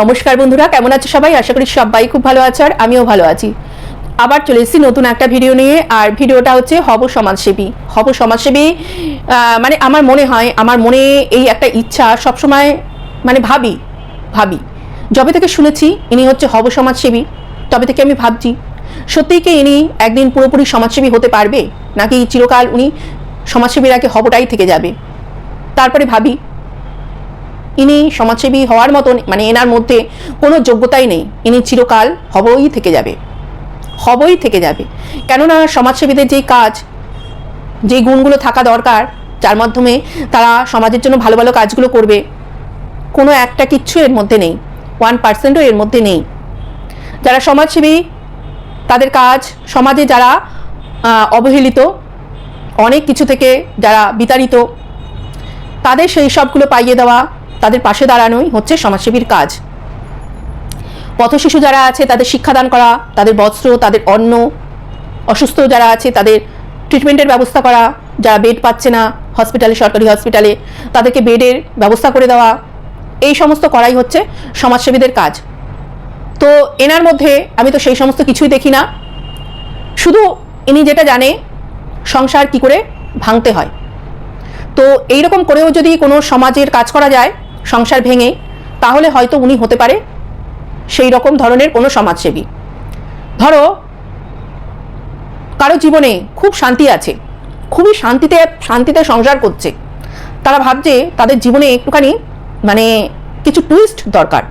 নমস্কার বন্ধুরা, কেমন আছো সবাই? আশা করি সবাই খুব ভালো আছে আর আমিও ভালো আছি। আবার চলে এসেছি নতুন একটা ভিডিও নিয়ে, আর ভিডিওটা হচ্ছে হব সমাজসেবী। হব সমাজসেবী মানে আমার মনে হয়, আমার মনে এই একটা ইচ্ছা সবসময় মানে ভাবি ভাবি। যবে থেকে শুনেছি ইনি হচ্ছে হব সমাজসেবী, তবে থেকে আমি ভাবছি, সত্যিই কি ইনি একদিন পুরোপুরি সমাজসেবী হতে পারবে? নাকি চিরকাল উনি সমাজসেবীর আগে হবটাই থেকে যাবে? তারপরে ভাবি ইনি সমাজসেবী হওয়ার মতন মানে এনার মধ্যে কোনো যোগ্যতাই নেই। ইনি চিরকাল হবই থেকে যাবে। হবই থেকে যাবে। কেননা সমাজসেবীদের যেই কাজ যেই গুণগুলো থাকা দরকার, যার মাধ্যমে তারা সমাজের জন্য ভালো ভালো কাজগুলো করবে, কোনো একটা কিচ্ছু এর মধ্যে নেই। ওয়ান পার্সেন্টও এর মধ্যে নেই। যারা সমাজসেবী, তাদের কাজ সমাজে যারা অবহেলিত, অনেক কিছু থেকে যারা বিতাড়িত, তাদের সেই সবগুলো পাইয়ে দেওয়া তাদের পাশে দাঁড়ানোই হচ্ছে সমাজসেবীর কাজ। পথশিশু যারা আছে, তাদের শিক্ষাদান করা, তাদের বস্ত্র, তাদের অন্ন, অসুস্থ যারা আছে, তাদের ট্রিটমেন্টের ব্যবস্থা করা, যারা বেড পাচ্ছে না হসপিটালে সরকারি হসপিটালে তাদেরকে বেডের ব্যবস্থা করে দেওয়া, এই সমস্ত করাই হচ্ছে সমাজসেবীদের কাজ। তো এনার মধ্যে আমি তো সেই সমস্ত কিছুই দেখি না। শুধু ইনি যেটা জানে, সংসার কি করে ভাঙতে হয়। তো এইরকম করেও যদি কোনো সমাজের কাজ করা যায় সংসার ভেঙে, তাহলে হয়তো উনি হতে পারে সেই রকম ধরনের কোনো সমাজসেবী। ধরো, কারও জীবনে খুব শান্তি আছে, খুবই শান্তিতে শান্তিতে সংসার করছে। তারা ভাবছে তাদের জীবনে একটুখানি মানে কিছু টুইস্ট দরকার।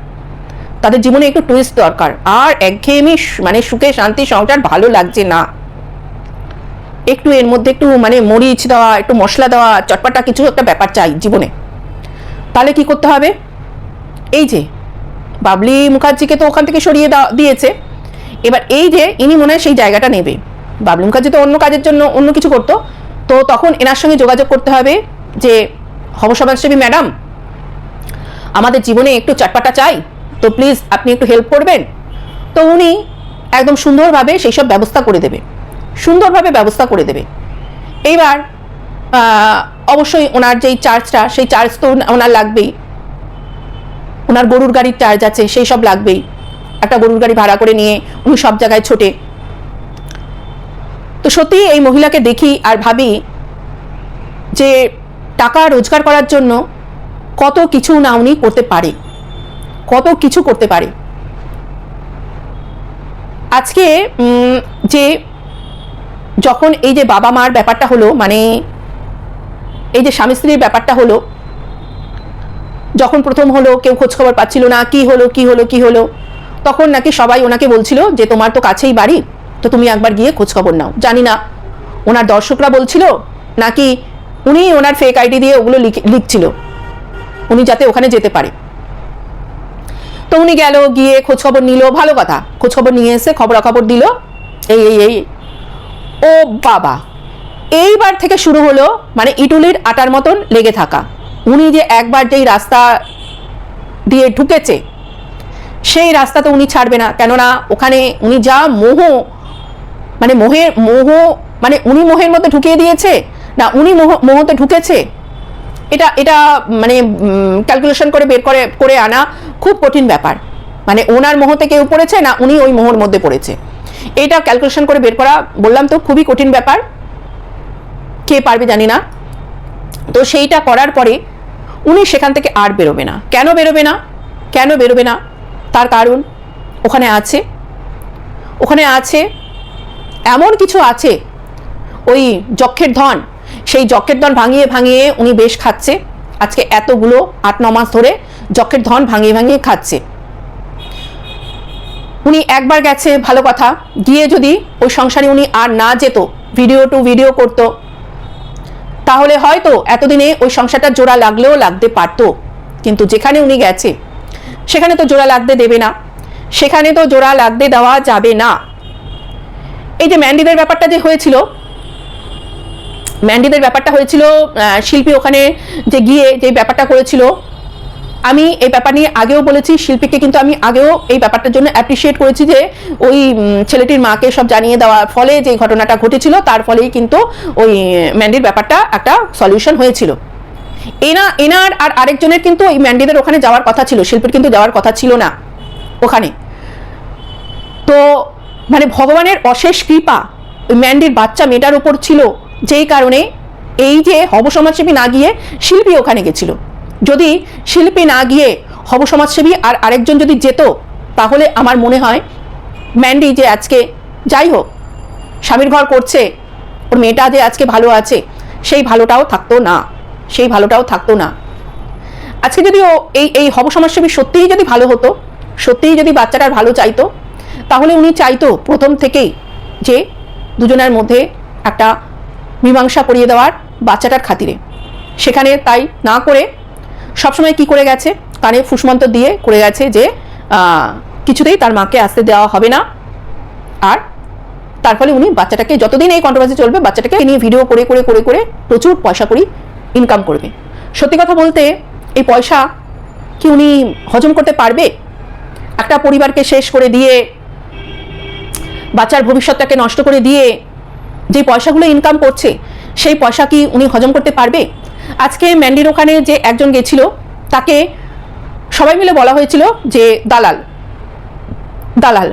তাদের জীবনে একটু টুইস্ট দরকার। আর একঘেয়েমি মানে সুখে, শান্তি, সংসার ভালো লাগছে না। একটু এর মধ্যে একটু মানে মরিচ দেওয়া, একটু মশলা দেওয়া, চটপাটা কিছু একটা ব্যাপার চাই জীবনে। তাহলে কি করতে হবে? এই যে, বাবলি মুখার্জিকে তো ওখান থেকে সরিয়ে দিয়েছে। এবার এই যে, ইনি মনে হয় সেই জায়গাটা নেবে। বাবলি মুখার্জি তো অন্য কাজের জন্য অন্য কিছু করতো। তো তখন এনার সঙ্গে যোগাযোগ করতে হবে যে, হব সমাজসেবী ম্যাডাম, আমাদের জীবনে একটু চটপাটা চাই। তো প্লিজ আপনি একটু হেল্প করবেন। তো উনি একদম সুন্দরভাবে সেই সব ব্যবস্থা করে দেবে। সুন্দরভাবে ব্যবস্থা করে দেবে। এইবার অবশ্যই ওনার যেই চার্জটা, সেই চার্জ তো ওনার লাগবেই। ওনার গরুর গাড়ির চার্জ আছে, সেই সব লাগবেই। একটা গরুর গাড়ি ভাড়া করে নিয়ে উনি সব জায়গায় ছোটে। তো সত্যি এই মহিলাকে দেখি আর ভাবি যে টাকা রোজগার করার জন্য কত কিছু না উনি করতে পারে। কত কিছু করতে পারে। আজকে যে যখন এই যে বাবা মার ব্যাপারটা হলো মানে এই যে স্বামী স্ত্রীর ব্যাপারটা হলো, যখন প্রথম হলো, কেউ খোঁজ খবর পাচ্ছিল না, কি হলো কি হলো কি হলো, তখন নাকি সবাই ওনাকে বলছিল যে, তোমার তো কাছেই বাড়ি, তো তুমি একবার গিয়ে খোঁজ খবর নাও। জানি না, ওনার দর্শকরা বলছিল নাকি উনি ওনার ফেক আইডি দিয়ে ওগুলো লিখে- লিখছিল, উনি যাতে ওখানে যেতে পারে। তো উনি গেল, গিয়ে খোঁজ খবর নিল, ভালো কথা, খোঁজ খবর নিয়ে এসে খবরাখবর দিল, এই এই এই, ও বাবা এইবার থেকে শুরু হলো মানে ইটুলির আটার মতন লেগে থাকা। উনি যে একবার যেই রাস্তা দিয়ে ঢুকেছে, সেই রাস্তা তো উনি ছাড়বে না। কেননা ওখানে উনি যা মোহ মানে মোহের, মোহ মানে উনি মোহের মধ্যে ঢুকিয়ে দিয়েছে, না উনি মোহ, মোহতে ঢুকেছে, এটা এটা মানে ক্যালকুলেশন করে বের করে করে আনা খুব কঠিন ব্যাপার। মানে ওনার মোহতে কেউ পড়েছে না উনি ওই মোহর মধ্যে পড়েছে। এটা ক্যালকুলেশন করে বের করা বললাম তো খুবই কঠিন ব্যাপার। কে পারবে জানি না। তো সেইটা করার পরে উনি সেখান থেকে আর বেরোবে না। কেন বেরোবে না? কেন বেরোবে না? তার কারণ ওখানে আছে। ওখানে আছে, এমন কিছু আছে, ওই যক্ষের ধন। সেই যক্ষের ধন ভাঙিয়ে ভাঙিয়ে উনি বেশ খাচ্ছে। আজকে এতগুলো আট, ন মাস ধরে যক্ষের ধন ভাঙিয়ে ভাঙিয়ে খাচ্ছে। উনি একবার গেছে, ভালো কথা। গিয়ে যদি ওই সংসারে উনি আর না যেত ভিডিও টু ভিডিও করতো তাহলে হয়তো এতদিনে ওই সংসারটা জোড়া লাগলেও লাগতে পারতো। কিন্তু যেখানে উনি গেছে, সেখানে তো জোড়া লাগতে দেবে না। সেখানে তো জোড়া লাগতে দেওয়া যাবে না। এই যে ম্যান্ডিদের ব্যাপারটা যে হয়েছিল, ম্যান্ডিদের ব্যাপারটা হয়েছিল শিল্পী ওখানে যে গিয়ে যে ব্যাপারটা করেছিল আমি এই ব্যাপার নিয়ে আগেও বলেছি, শিল্পীকে কিন্তু আমি আগেও এই ব্যাপারটার জন্য অ্যাপ্রিসিয়েট করেছি যে ওই ছেলেটির মাকে সব জানিয়ে দেওয়ার ফলে যে ঘটনাটা ঘটেছিল, তার ফলেই কিন্তু ওই ম্যান্ডির ব্যাপারটা একটা সলিউশন হয়েছিল। এনা, এনার আর আরেকজনের কিন্তু এই ম্যান্ডিদের ওখানে যাওয়ার কথা ছিল, শিল্পীর কিন্তু যাওয়ার কথা ছিল না ওখানে। তো মানে ভগবানের অশেষ কৃপা ওই ম্যান্ডির বাচ্চা মেয়েটার উপর ছিল, যেই কারণে এই যে হব সমাজসেবী না গিয়ে শিল্পী ওখানে গেছিল। যদি শিল্পী না গিয়ে হব সমাজসেবী আর আরেকজন যদি যেত, তাহলে আমার মনে হয় ম্যান্ডি যে আজকে যাই হোক, স্বামীর ঘর করছে, ওর মেয়েটা যে আজকে ভালো আছে, সেই ভালোটাও থাকতো না, সেই ভালোটাও থাকতো না। আজকে যদি ও এই এই হব সমাজসেবী সত্যিই যদি ভালো হতো, সত্যিই যদি বাচ্চাটার ভালো চাইতো, তাহলে উনি চাইতো প্রথম থেকেই যে দুজনের মধ্যে একটা মীমাংসা করিয়ে দেওয়ার বাচ্চাটার খাতিরে। সেখানে তাই না করে সবসময় কি করে গেছে? কানে ফুসমন্ত দিয়ে করে গেছে যে কিছুতেই তার মাকে আসতে দেওয়া হবে না। আর তার ফলে উনি বাচ্চাটাকে যতদিন এই কন্ট্রোভার্সি চলবে, বাচ্চাটাকে নিয়ে ভিডিও করে করে করে করে প্রচুর পয়সা করি ইনকাম করবে। সত্যি কথা বলতে, এই পয়সা কি উনি হজম করতে পারবে? একটা পরিবারকে শেষ করে দিয়ে, বাচ্চার ভবিষ্যৎটাকে নষ্ট করে দিয়ে যে পয়সাগুলো ইনকাম করছে, সেই পয়সা কি উনি হজম করতে পারবে? আজকে ম্যান্ডির ওখানে যে একজন গেছিল, তাকে সবাই মিলে বলা হয়েছিল যে দালাল দালাল।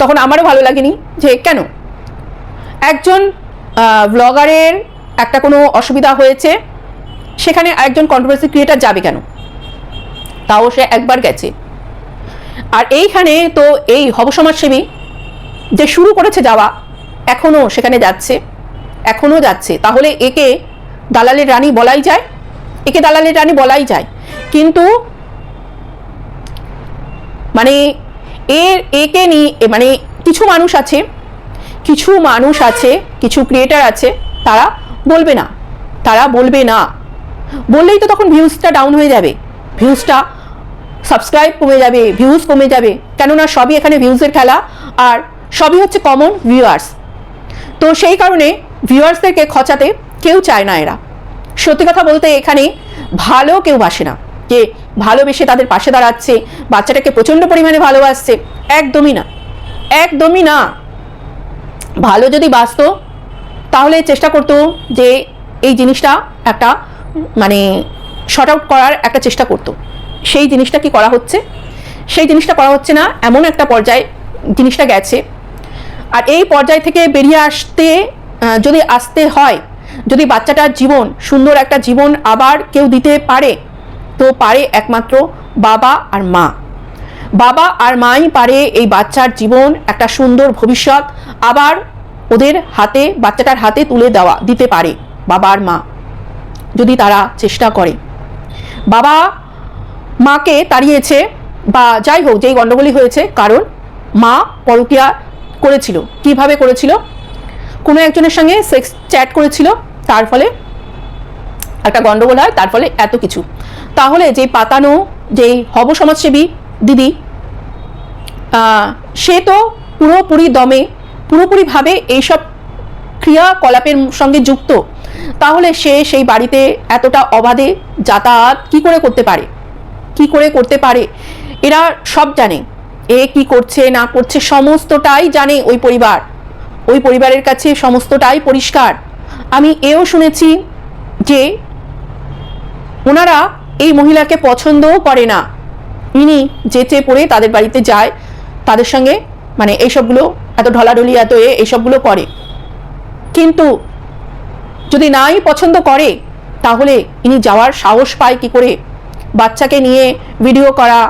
তখন আমারও ভালো লাগেনি যে কেন? একজন ব্লগারের একটা কোনো অসুবিধা হয়েছে, সেখানে একজন কন্ট্রোভার্সি ক্রিয়েটার যাবে কেন? তাও সে একবার গেছে। আর এইখানে তো এই হব সমাজসেবী যে শুরু করেছে যাওয়া, এখনও সেখানে যাচ্ছে, এখনও যাচ্ছে। তাহলে একে দালালের রানী বলাই যায়, একে দালালের রানী বলাই যায়। কিন্তু মানে এর একে নিয়ে মানে কিছু মানুষ আছে, কিছু মানুষ আছে, কিছু ক্রিয়েটার আছে, তারা বলবে না, তারা বলবে না। বললেই তো তখন ভিউজটা ডাউন হয়ে যাবে ভিউজটা সাবস্ক্রাইব কমে যাবে ভিউজ কমে যাবে, কেননা সবই এখানে ভিউজের খেলা, আর সবই হচ্ছে কমন ভিউয়ার্স তো সেই কারণে ভিউয়ার্সদেরকে খচাতে কেউ চায় না এরা। সত্যি কথা বলতে এখানে ভালো কেউ বাসে না। যে ভালোবেসে তাদের পাশে দাঁড়াচ্ছে, বাচ্চাটাকে প্রচণ্ড পরিমাণে ভালোবাসছে, একদমই না। একদমই না। ভালো যদি বাসতো তাহলে চেষ্টা করতো যে এই জিনিসটা একটা মানে শর্ট আউট করার একটা চেষ্টা করতো। সেই জিনিসটা কি করা হচ্ছে? সেই জিনিসটা করা হচ্ছে না, এমন একটা পর্যায়ে জিনিসটা গেছে। আর এই পর্যায় থেকে বেরিয়ে আসতে যদি আসতে হয়, যদি বাচ্চাটার জীবন, সুন্দর একটা জীবন আবার কেউ দিতে পারে, তো পারে একমাত্র বাবা আর মা। বাবা আর মাই পারে এই বাচ্চার জীবন, একটা সুন্দর ভবিষ্যৎ আবার ওদের হাতে, বাচ্চাটার হাতে তুলে দেওয়া, দিতে পারে বাবা আর মা, যদি তারা চেষ্টা করে। বাবা মাকে তাড়িয়েছে বা যাই হোক, যেই গণ্ডগোলই হয়েছে, কারণ মা পরকিয়া করেছিল। কীভাবে করেছিল? কোনো একজনের সঙ্গে সেক্স চ্যাট করেছিল, তার ফলে একটা গণ্ডগোল হয়, তার ফলে এত কিছু। তাহলে যে পাতানো যেই হব সমাজসেবী দিদি সে তো পুরোপুরি দমে, পুরোপুরিভাবে এইসব ক্রিয়াকলাপের সঙ্গে যুক্ত। তাহলে সে সেই বাড়িতে এতটা অবাধে যাতায়াত কি করে করতে পারে? কি করে করতে পারে? এরা সব জানে। এ কি করছে, না করছে, সমস্তটাই জানে ওই পরিবার। ওই পরিবারের কাছে সমস্তটাই পরিষ্কার। আমি এও শুনেছি যে ওনারা এই মহিলাকে পছন্দও করে না। ইনি যেচে পড়ে তাদের বাড়িতে যায়, তাদের সঙ্গে মানে এইসবগুলো, এত ঢলাঢলি, এত এ, এইসবগুলো করে। কিন্তু যদি নাই পছন্দ করে, তাহলে ইনি যাওয়ার সাহস পায় কি করে? বাচ্চাকে নিয়ে ভিডিও করা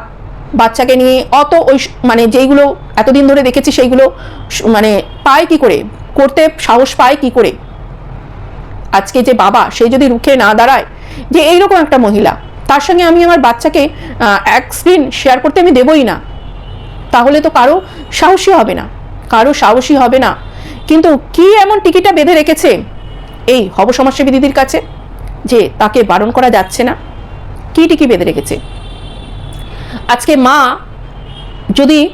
বাচ্চাকে নিয়ে অত ওই মানে যেইগুলো এতদিন ধরে দেখেছি সেইগুলো মানে পায় কি করে? করতে সাহস পায় কি করে? আজকে যে বাবা, সে যদি রুখে না দাঁড়ায়, যে এইরকম একটা মহিলা, তার সঙ্গে আমি আমার বাচ্চাকে এক স্ক্রিন শেয়ার করতে আমি দেবই না। তাহলে তো কারও সাহসী হবে না, কারও সাহসী হবে না। কিন্তু কি এমন টিকিটটা বেঁধে রেখেছে? এই হব সমাজসেবী দিদির কাছে, যে তাকে বারণ করা যাচ্ছে না। কি টিকি বেঁধে রেখেছে? আজকে মা যদি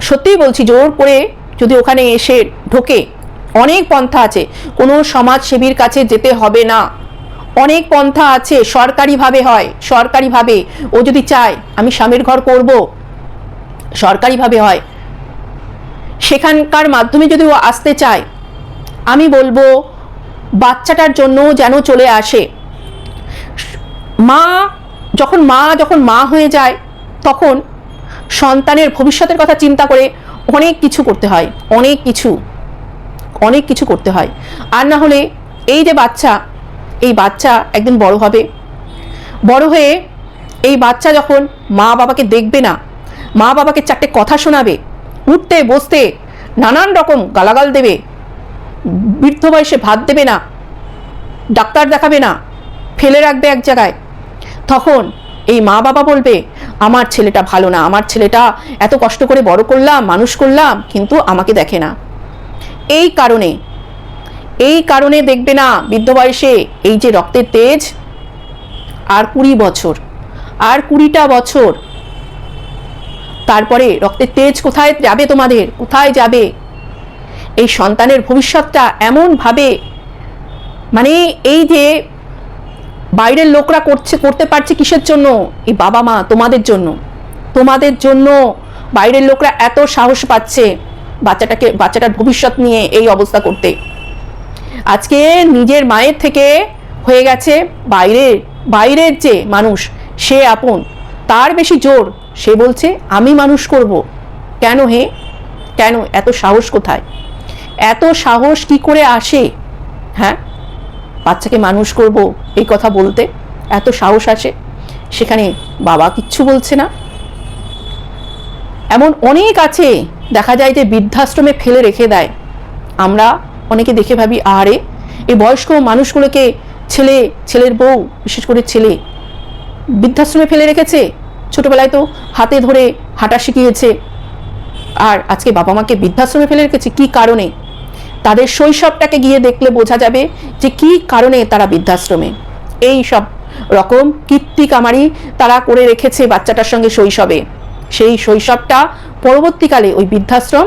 সত্যিই বলছি জোর করে যদি ওখানে এসে ঢোকে, অনেক পন্থা আছে। কোনো সমাজসেবীর কাছে যেতে হবে না। অনেক পন্থা আছে, সরকারিভাবে হয়, সরকারিভাবে। ও যদি চায়, আমি স্বামীর ঘর করব, সরকারিভাবে হয়। সেখানকার মাধ্যমে যদি ও আসতে চায়, আমি বলব, বাচ্চাটার জন্য যেন চলে আসে। মা যখন মা যখন মা হয়ে যায়, তখন সন্তানের ভবিষ্যতের কথা চিন্তা করে অনেক কিছু করতে হয়, অনেক কিছু অনেক কিছু করতে হয়। আর না হলে এই যে বাচ্চা, এই বাচ্চা একদিন বড় হবে। বড় হয়ে এই বাচ্চা যখন মা বাবাকে দেখবে না, মা বাবাকে চারটে কথা শোনাবে, উঠতে, বসতে, নানান রকম গালাগাল দেবে, বৃদ্ধ বয়সে ভাত দেবে না, ডাক্তার দেখাবে না, ফেলে রাখবে এক জায়গায় তখন এই মা বাবা বলবে, আমার ছেলেটা ভালো না, আমার ছেলেটা এত কষ্ট করে বড় করলাম, মানুষ করলাম, কিন্তু আমাকে দেখে না। এই কারণে এই কারণে দেখবে না বৃদ্ধ বয়সে এই যে রক্তের তেজ, আর কুড়ি বছর, আর কুড়িটা বছর, তারপরে রক্তের তেজ কোথায় যাবে তোমাদের? কোথায় যাবে? এই সন্তানের ভবিষ্যৎটা এমনভাবে মানে এই যে বাইরের লোকরা করছে, করতে পারছে কিসের জন্য? এই বাবা মা, তোমাদের জন্য। তোমাদের জন্য বাইরের লোকরা এত সাহস পাচ্ছে বাচ্চাটাকে, বাচ্চাটার ভবিষ্যৎ নিয়ে এই অবস্থা করতে। আজকে নিজের মায়ের থেকে হয়ে গেছে বাইরের বাইরের যে মানুষ, সে আপন। তার বেশি জোর, সে বলছে, আমি মানুষ করব। কেন হে? কেন? এত সাহস কোথায়? এত সাহস কি করে আসে? হ্যাঁ? বাচ্চাকে মানুষ করব এই কথা বলতে এত সাহস আসে সেখানে বাবা কিচ্ছু বলছে না। এমন অনেক আছে, দেখা যায় যে বৃদ্ধাশ্রমে ফেলে রেখে দেয়। আমরা অনেকে দেখে ভাবি আরে এই বয়স্ক মানুষগুলোকে ছেলে, ছেলের বউ, বিশেষ করে ছেলে, বৃদ্ধাশ্রমে ফেলে রেখেছে, ছোটবেলায় তো হাতে ধরে হাঁটা শিখিয়েছে। আর আজকে বাবা মাকে বৃদ্ধাশ্রমে ফেলে রেখেছে, কি কারণে? তাদের শৈশবটাকে গিয়ে দেখলে বোঝা যাবে যে কি কারণে তারা বৃদ্ধাশ্রমে। এই সব রকম কীর্তি কামারি তারা করে রেখেছে বাচ্চাটার সঙ্গে শৈশবে। সেই শৈশবটা পরবর্তীকালে ওই বৃদ্ধাশ্রম,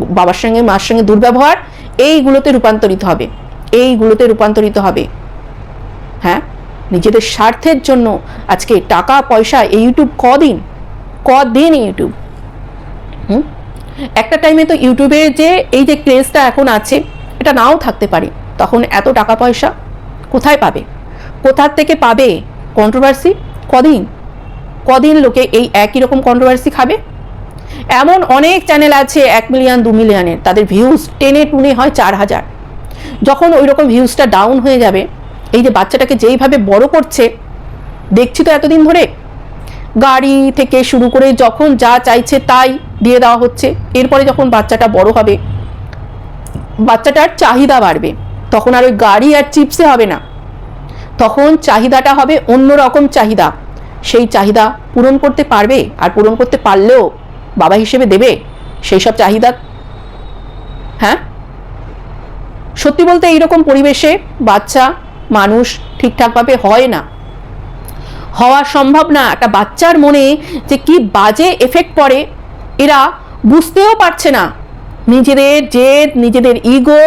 বাবার সঙ্গে, মার সঙ্গে দুর্ব্যবহার, এইগুলোতে রূপান্তরিত হবে। এইগুলোতে রূপান্তরিত হবে। হ্যাঁ? নিজেদের স্বার্থের জন্য আজকে টাকা, পয়সা, এই ইউটিউব কদিন? কদিন ইউটিউব হুম? একটা টাইমে তো ইউটিউবে যে এই যে ক্রেজটা এখন আছে, এটা নাও থাকতে পারে। তখন এত টাকা পয়সা কোথায় পাবে? কোথার থেকে পাবে কন্ট্রোভার্সি কদিন? কদিন লোকে এই একই রকম কন্ট্রোভার্সি খাবে? এমন অনেক চ্যানেল আছে এক মিলিয়ন দু মিলিয়নের তাদের ভিউজ টেনে টুনে হয় চার হাজার। যখন ওই রকম ভিউজটা ডাউন হয়ে যাবে, এই যে বাচ্চাটাকে যেইভাবে বড় করছে, দেখছি তো এতদিন ধরে গাড়ি থেকে শুরু করে যখন যা চাইছে তাই দিয়ে দেওয়া হচ্ছে। এরপরে যখন বাচ্চাটা বড় হবে, বাচ্চাটার চাহিদা বাড়বে। তখন আর ওই গাড়ি আর চিপসে হবে না। তখন চাহিদাটা হবে অন্য রকম চাহিদা। সেই চাহিদা পূরণ করতে পারবে আর পূরণ করতে পারলেও বাবা হিসেবে দেবে সেই সব চাহিদা। হ্যাঁ? সত্যি বলতে এইরকম পরিবেশে বাচ্চা, মানুষ ঠিকঠাকভাবে হয় না। হওয়া সম্ভব না। একটা বাচ্চার মনে যে কি বাজে এফেক্ট পড়ে, এরা বুঝতেও পারছে না। নিজেদের জেদ, নিজেদের ইগো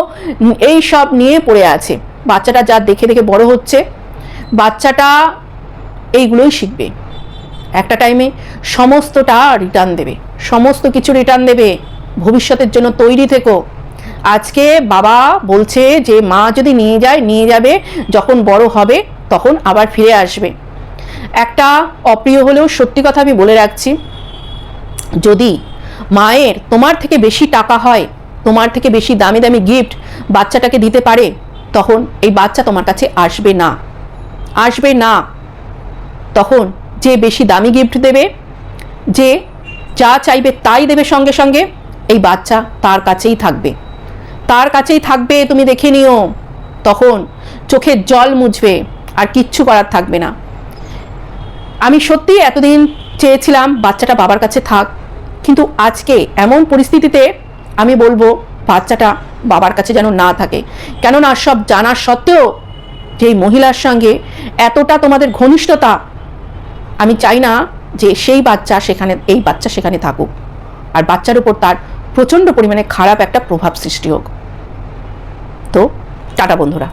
এই সব নিয়ে পড়ে আছে। বাচ্চাটা যা দেখে দেখে বড় হচ্ছে, বাচ্চাটা এইগুলোই শিখবে। একটা টাইমে সমস্তটা রিটার্ন দেবে। সমস্ত কিছু রিটার্ন দেবে। ভবিষ্যতের জন্য তৈরি থেকো। আজকে বাবা বলছে যে, মা যদি নিয়ে যায়, নিয়ে যাবে। যখন বড় হবে, তখন আবার ফিরে আসবে। একটা অপ্রিয় হলেও সত্যি কথা আমি বলে রাখছি, যদি মায়ের তোমার থেকে বেশি টাকা হয়, তোমার থেকে বেশি দামি দামি গিফট বাচ্চাটাকে দিতে পারে, তখন এই বাচ্চা তোমার কাছে আসবে না। আসবে না। তখন যে বেশি দামি গিফট দেবে, যে যা চাইবে তাই দেবে সঙ্গে সঙ্গে, এই বাচ্চা তার কাছেই থাকবে। তার কাছেই থাকবে, তুমি দেখে নিও। তখন চোখের জল মুছবে, আর কিচ্ছু করার থাকবে না। আমি সত্যি এতদিন চেয়েছিলাম বাচ্চাটা বাবার কাছে থাক, কিন্তু আজকে এমন পরিস্থিতিতে আমি বলব বাচ্চাটা বাবার কাছে যেন না থাকে। কেননা সব জানার সত্ত্বেও যে মহিলার সঙ্গে এতটা তোমাদের ঘনিষ্ঠতা, আমি চাই না যে সেই বাচ্চা সেখানে, এই বাচ্চা সেখানে থাকুক। আর বাচ্চার উপর তার প্রচণ্ড পরিমাণে খারাপ একটা প্রভাব সৃষ্টি হোক। তো, টাটা বন্ধুরা।